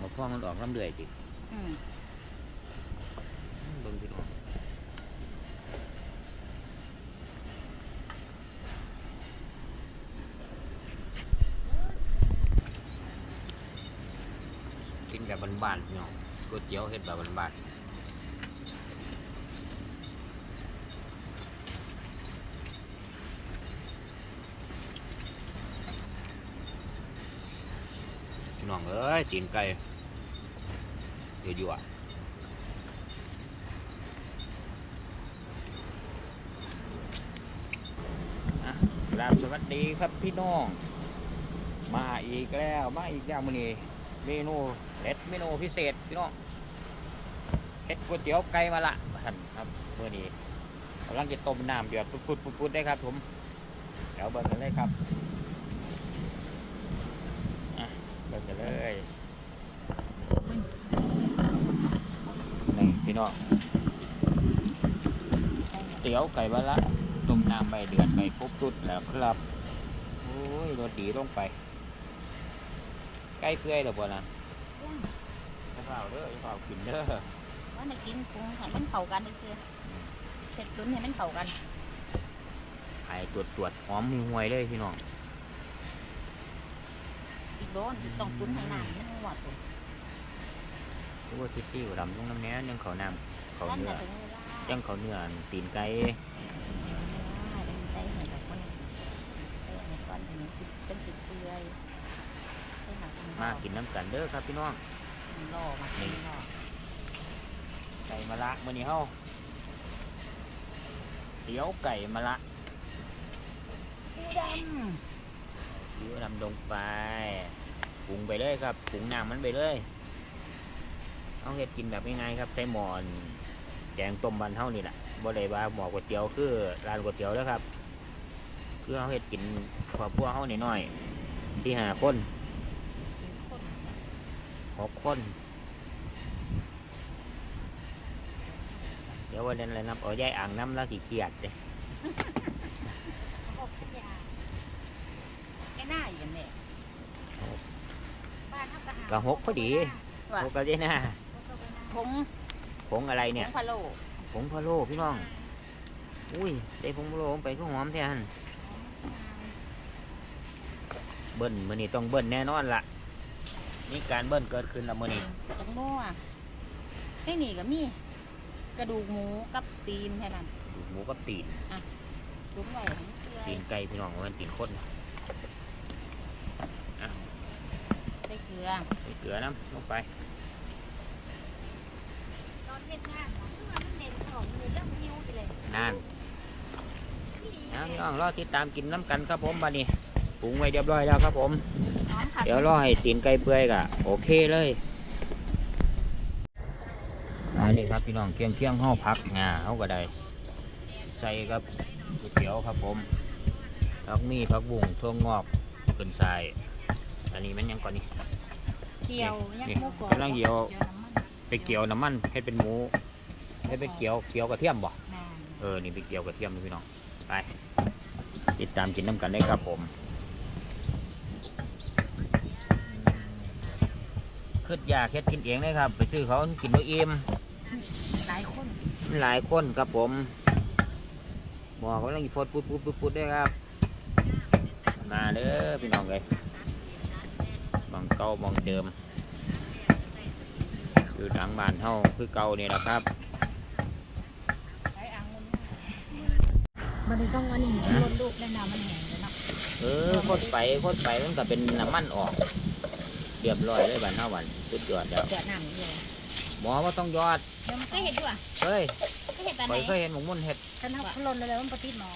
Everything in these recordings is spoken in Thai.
มาพ่อมันออกน้ำเดือยจิอืมเบิ่งพี่น้องกินแบบบานๆพี่น้องก๋วยเตี๋ยวเฮ็ดแบบบานๆพี่น้องเอ้ยตีนไก่ ยอะๆอะกราบสวัสดีครับพี่น้อง มาอีกแล้วมาอีกอย่างมื้อนี้เมนูเด็ดเมนูพิเศษพี่น้องเฮ็ดก๋วยเตี๋ยวไก่มาละท่านครับมื้อนี้กำลังจะต้มน้ำเดือดปุดๆปุดๆได้ครับ ผมเดี๋ยวเบิ่งกันเลยครับอะเบิ่งกันเลย นี่พี่น้องเตี๋ยวไก่มาละต้มน้ำใบเดือดไปปุ๊บตุดแล้วครับ โอ้ยรสดีลงไป ใกล้เปื่อยแล้วบ่ล่ะอย่าเฝ้าเด้ออย่าเฝ้ากินเด้อว่าในกินปรุงให้มันเข้ากันเซื่อๆเสร็จตุนให้มันเข้ากันไอ้ตรวจตรวจหอมมีห่วยเลยพี่น้องอีกโดนต้องตุนให้น้ำมันหมดตัว รู้ว่าซิตี้ดำลงน้ำแหน่ยังเขาน้ำเขานั่นเนื้อน่ะถึงเวลายังเขาเนื้อตีนไก่ใจให้แบบคนใจให้ก่อนถึงสิเป็นสิเปื่อยให้หากินมากินน้ำกันเด้อครับพี่น้องล่อมากินล่อไก่มะละมื้อนี้เฮาเตี๋ยวไก่มะละปูดเตี๋ยวดำลงไปปรุงไปเลยครับปรุงน้ำมันไปเลย เอาเฮ็ดกินแบบง่ายๆครับใส่หมอนแกงต้มบันเฮานี่แหละบ่ได้ว่าหมอก๋วยเตี๋ยวคือร้านก๋วยเตี๋ยวแล้วครับคือเอาเฮ็ดกินครอบครัวเฮาน้อยๆที่ห้าคนำคนหกคน เดี๋ยววันนั้นอะไรนับเอาย่ายอ่างน้ำแล้วสิเครียดเด้เขาบอกขยะแค่หน้าอย่างนี้บ้านทับกระหาก็หกพอดีหกก็ได้นะ ผงผงอะไรผเนี่ยงพะโล้ผงพะโล้พี่น้อง อุ้ย ได้ผงพะโล้ลงไปก็หอมแทนเบิ้ลมื้อนี้ต้องเบิ้ลแน่นอนล่ะมีการเบิ้ลเกิดขึ้นแล้วมื้อนี้ตรงโม่อะไอ้นี่ก็มี กระดูกหมูกับตีนแค่นั้นดูหมูกับตีนตุ้มไว้ทั้งเกลือตีนไก่พี่น้องมันตีนคนใส่เกลือใส่เกลือน้ำลงไปตอ นเฮ็ดงานของมันเด่นของมือเรื่องนิ้วไปเลยนั่นนะพี่น้องรอติดตามกินน้ำกันครับผมบัดนี้ปรุงไว้เรียบร้อยแล้วครับผมหอมค่ะเดี๋ยวรอให้ตีนไก่เปื่อยกะโอเคเลยอันนี้ครับพี่น้องเคียงเคียงๆห่อพักงาเขาก็ได้ใส่กับก๋วยเตี๋ยวครับผมผักมีผักบุ้งทั่วงอกขึ้นใส่อันนี้มันหยังก่อนนี่เคี่ยวยักนี่หมูกรอบกำลังเหี่ยวน้ำมัน ไปเกี่ยวน้ำมันให้เป็นหมูให้ไปเกี่ยวเกี่ยวกระเทียมบ่นานเออนี่ไปเกี่ยวกระเทียมนะพี่น้องไปติดตามกินน้ำกันได้ครับผมขึ้นอยากเฮ็ดกินเองเลยครับ ไปซื้อเขากินเอาเอ็มหลายคนมันหลายคนครับผมบอกเขาต้องฟดปุ๊ดปุ๊ดปุ๊ดปุ๊ดด้วยครับ มาเด้อพี่น้องเลยบางเก่าบางเดิม อยู่ทางบ้านเฮาคือเก่านี่แหละครับหลายอังมันมันต้องอันนี้ลดลูกได้น้ำมันแห้งเลยเนาะเออคดไปคดไปมันก็เป็นน้ำมันออกเรียบร้อยเลยบ้านเฮาวันสุดยอดแล้วเดือดน้ำนี่เลยหมอว่าต้องยอดเดี๋ยวมันก็เห็ดด้วยเฮ้ยก็เห็ดตอนข่ไหนอยเคยเห็นหมกมุ่นเห็ดฉันเอาลนเลยมันปฏิหมอ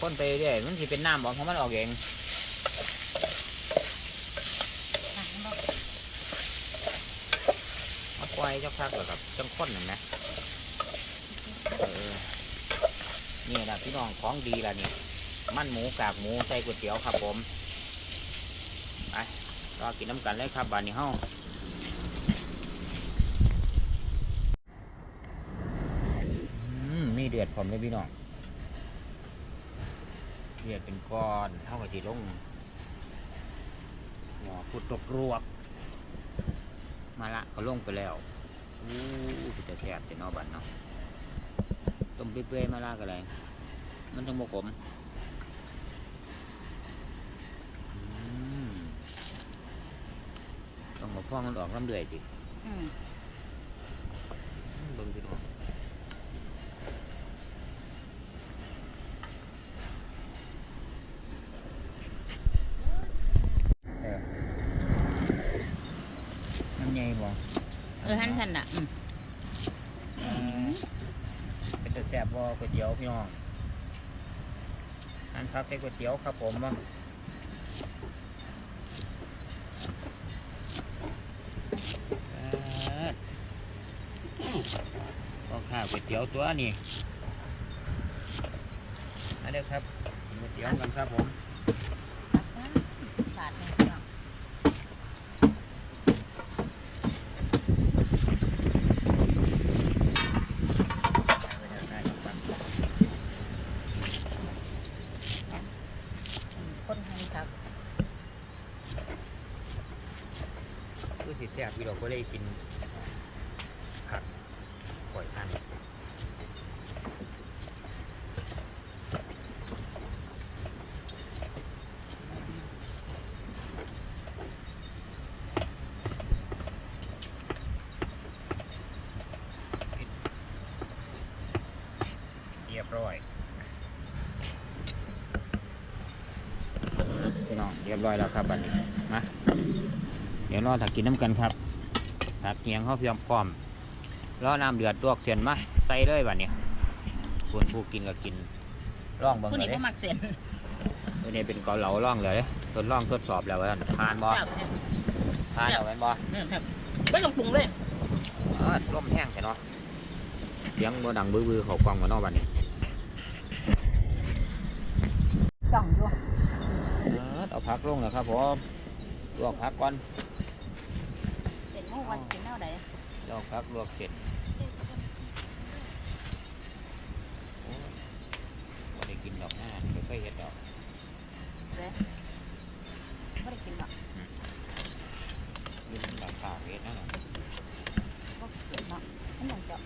คนไปเรื่อยมันสิเป็นน้ำออกของมันออกเอง หางบอก มาปล่อยเจ้าพักแล้วกับจังคนนั่นนะเออนี่แหละพี่น้องของดีละนี่มันหมูกากหมูใส่ก๋วยเตี๋ยวครับผมไปรอกินน้ำกันเลยครับบานนี้เฮาอืมมีเดือดผมเลยพี่น้องเดือดเป็นก้อนเท่ากับจีลงหัวพุดตกรวกมาละก็ลงไปแล้ว อู้จะแสบจะนอบันเนาะต้มเปื่อยๆมาลากอะไรมันต้องบกขมต้องมาพ่อมันออกลำเดือยจิ อืม เบิ่งพี่น้องเออน้ำใหญ่บ่ เออหั่นทันอะอืมเป็นตะแซ่บบ่ก๋วยเตี๋ยวพี่น้องอันพักใส่ก๋วยเตี๋ยวครับผมก็ข้าวก๋วยเตี๋ยวตัวนี่อันเด้อครับก๋วยเตี๋ยวกันครับผม บาทหนึงพี่น้อง ได้ครับ คนหันครับ คือสิแซ่บพี่ดอกก็เลยกินผักก่อยอันเรียบร้อยพี่น้องเรียบร้อยแล้วครับบัดนี้มาเดี๋ยวรอถักกินน้ำกันครับ ถักเกียงเขาเพียงพร้อมรอน้ำเดือดลวกเสียนมาใส่เลยบัดนี้คนผู้กินก็กินร่องเบิ่งผู้เลนี้ยก็มักเส้นตัวนี้เป็นเกาเหลาร่องเลยเด้ทดลองทดสอบแล้วว่าผ่านบ่จับเนี่ยผ่านเอาแม่นบ่เนี่ยครับไม่ต้องปรุงเลยอ๋อร่มแห้งใช่เนาะเสียงบ่ดังบื้อๆเขากล้องมาเนาะบัดนี้จ่องด้วย เออเอาพักลงแล้วครับผมลวกพักก่อนเส้น หูว่าจะกินแนวใดลวกพักลวกเก็บจโอ้บ่ได้กินดอกหน้าค่อยๆเฮ็ดดอก เลยไม่ได้กินหรอก ยืนดอกขาวเฮ็ดนั่นน่ะ ก็กินเนาะอันนั้นจะ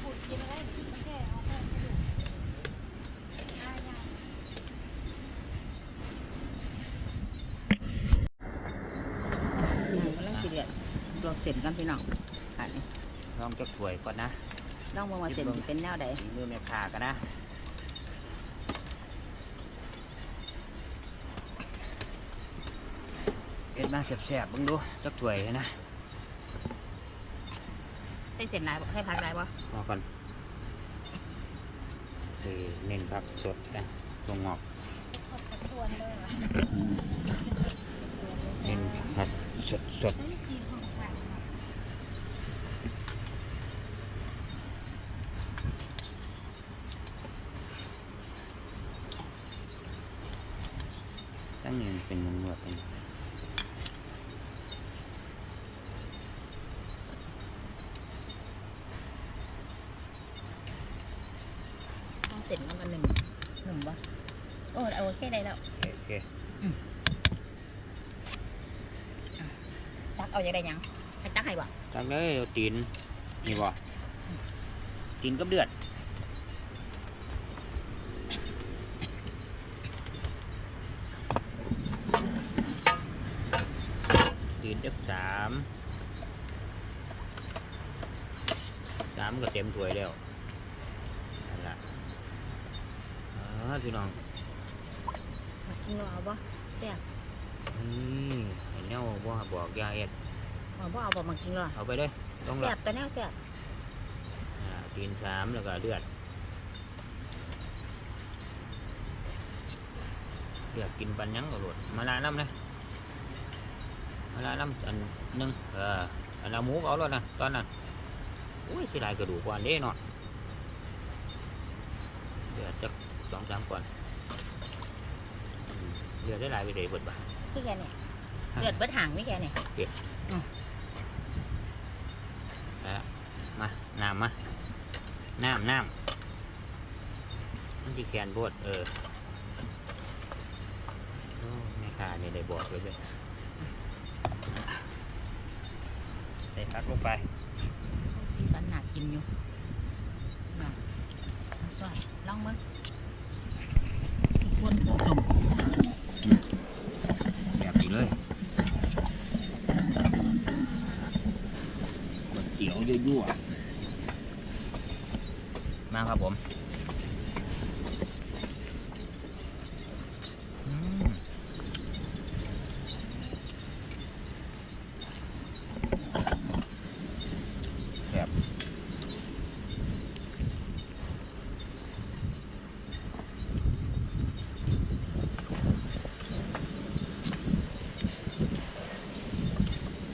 พูดกินอะไรมันแค่เอาแค่ให้ดูอายา อืมกำลังสิเดือดลวก เส้นกันพี่น้องอันนี้ลองจักถ้วยก่อนนะลองมองว่าเส้นสิเป็นแนวใดฝีมือแม่ค้ากันนะเฮ็ดมาแซ่บๆเบิ่งดูจักถ้วยนะใส่เส้นลายบ่ใส่ผักลายบ่พอก่อนคือเน้นผักสดนะลงงอกสดกับส่วนเลยวะเน้นผักสดสด ใช้สีของผักมา ตั้งนี้เป็นมันนวดเป็น ต้องเส้นมันกันหนึ่งหนึ่งบ่โอ้เอาโอเคได้แล้ว โอเค ตักเอาอย่างไรยังให้ตักให้บ่ตั้งเลยเอาตีนนี่บ่ตีนกับเดือดตีนเอฟสามสามก็เต็มถ้วยแล้วนั่นละเออพี่น้องกินเอาบ่แซ่บนี่เห็ นแนวบ่บอกยาเอ็ดเอาบ่เอาบ่มากินหรอเอาไปเลยต้องหแซ่ลับบตัวแนวแซ่บอ่าตีนสามแล้วก็เลือดเลือดกินปันยังก็หลดมาลาน้ำนะมาลาน้ำอันหนึงเอออันเอาหมูก็เอาแล้วนะตอนนั้นอุ้ยเสียดายกระดูกก่อนเด้เนาะเลือดจักสองสามก่อนอืมเลือดได้หลายไปเลยเบิดบ่าพี่แกเนี่ย เลือดเบิดหางพี่แกเนี่ยแล้วมาน้ำมาน้ำน้ำมันที่แขนบวดเออโอ้แม่ค้านี่ได้บอกเลยเว้ยใส่พักลงไปสีสันหนากินอยู่น่ะเอาสอนลองมึงอีกคนสม แบบนี้เลยก๋ว ยั่วมาครับผม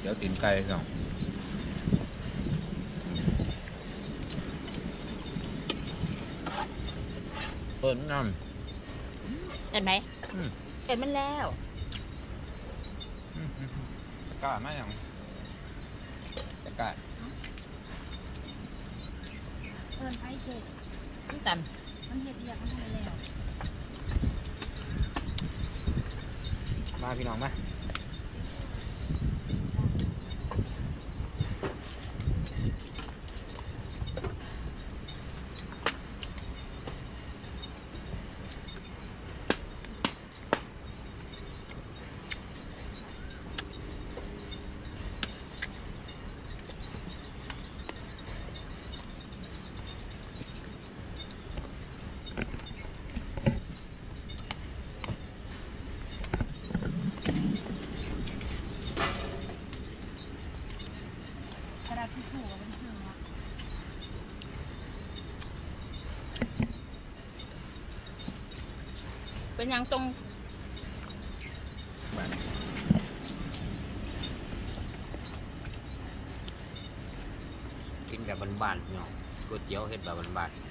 เดี๋ยวตีนไก่ก่อน ปิดน้ำเห็นไหมอืมเห็นมันแล้วกล้าไหมยังจะกล้าเอินไผ่เจ๊น้ำตันมันเห็ดเรียกมันทำแล้วมาพี่น้องมา กระดาษทิชชู่กับเป็นเครื่องละ เป็นยังตรงกินแบบบ้านๆเนาะก๋วยเตี๋ยวเฮ็ดแบบบ้านๆ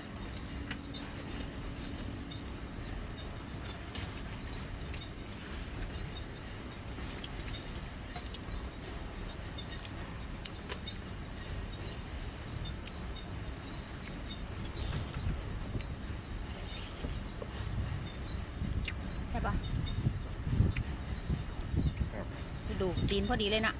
ใช่ปะ ครับ ดู ตีนพอดีเลยนะ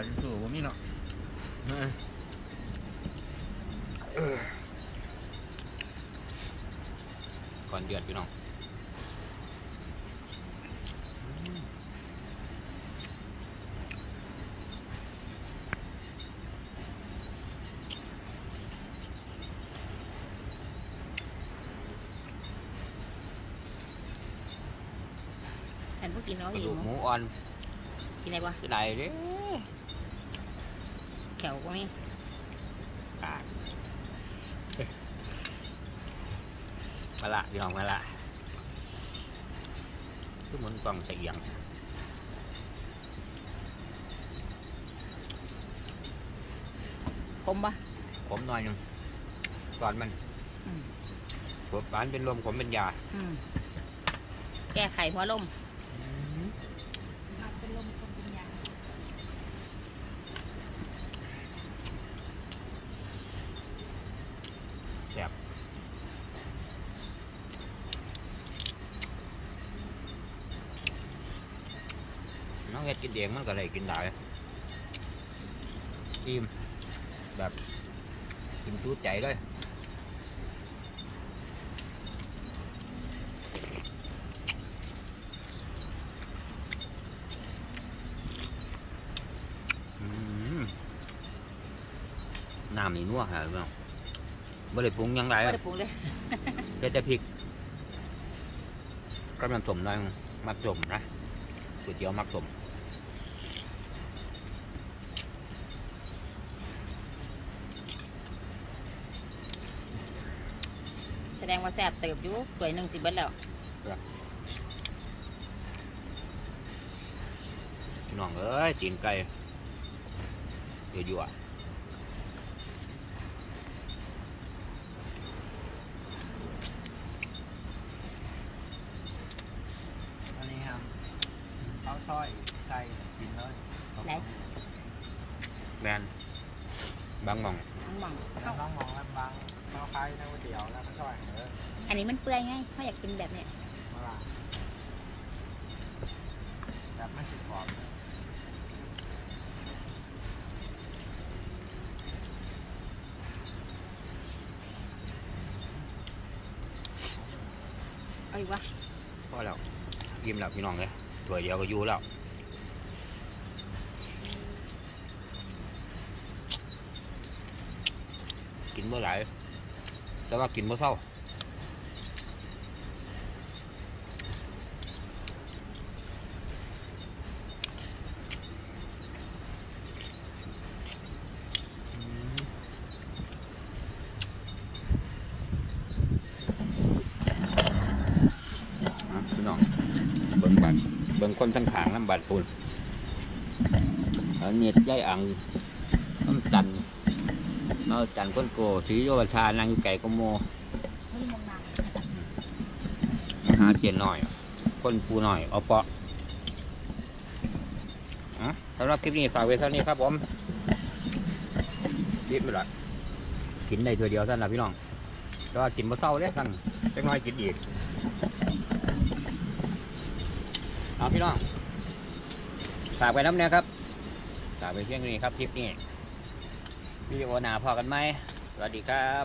อะไรที่สู้ผมนี่เนาะก่อนเดือดพี่น้องอืมแทนพวกกินเนาะกระหิดูวกหมูอ่อนกินอะไรวะที่ไหนเด้ แขวก็มีอ่ามาละพี่น้องมาละคือมันกล่องจะเอียงคมปะขมหน่อยหนึงก่อนมันอืมปวดปานเป็นลมขมเป็นยาอืมแก้ไขหัวลม งมันก็เลยกินได้ชิมแบบกินจุดใจเลยน้ำนี่นัวหายไปไม่ได้ปรุงยังไงไม่ได้ปรุงเลยแค่แต่พริกก็มันสมหน่อยมักสมนะก๋วยเตี๋ยวมักสม แสดงว่าแซ่บเติบอยู่ตัวยหนึ่งสิเบิดแล้วพี่น้องเอ้ยตีนไก่เดี๋ยวอะๆนนี้ครับข้าวซอยใส่กินเลย ไหน แมนบางหมอง น้องหม่อง แล้วน้องมองแล้วบาง ข้าวคล้ายในก๋วยเตี๋ยวแล้วก็ซอยเอออันนี้มันเปื่อยไงเขาอยากกินแบบเนี้ยมาละแบบไม่สุกกรอบนเอาอีกวะพอแล้วยิ้มแล้วพี่น้องเลยถ้วเดียวก็อยู่แล้วกินเมื่อไหร่ แต่ว่ากินเมื่อเท่าฮะพี่น้องเบิ่งบัตรบังคนทั้งขางน้ำบัตรปุ่นอันนี้ย่ายอังน้ำจัน น้ำจันก้นโกสีโยบชานางอยู่ไก่กโมมาหาเจียนหน่อย คนปูหน่อยเอาเปาะสำหรับคลิปนี้ฝากไว้เท่านี้ครับผมรีบไปละกินได้ตัวเดียวท่านละพี่น้องแต่ว่ากินมาเศร้าเลยท่านจะน้อยกินอีกเอาพี่น้องฝากไปน้ำเนี่ยครับฝากไปเพียงนี้ครับคลิปนี้ วิดีโอหนาพอกันไหมสวัสดีครับ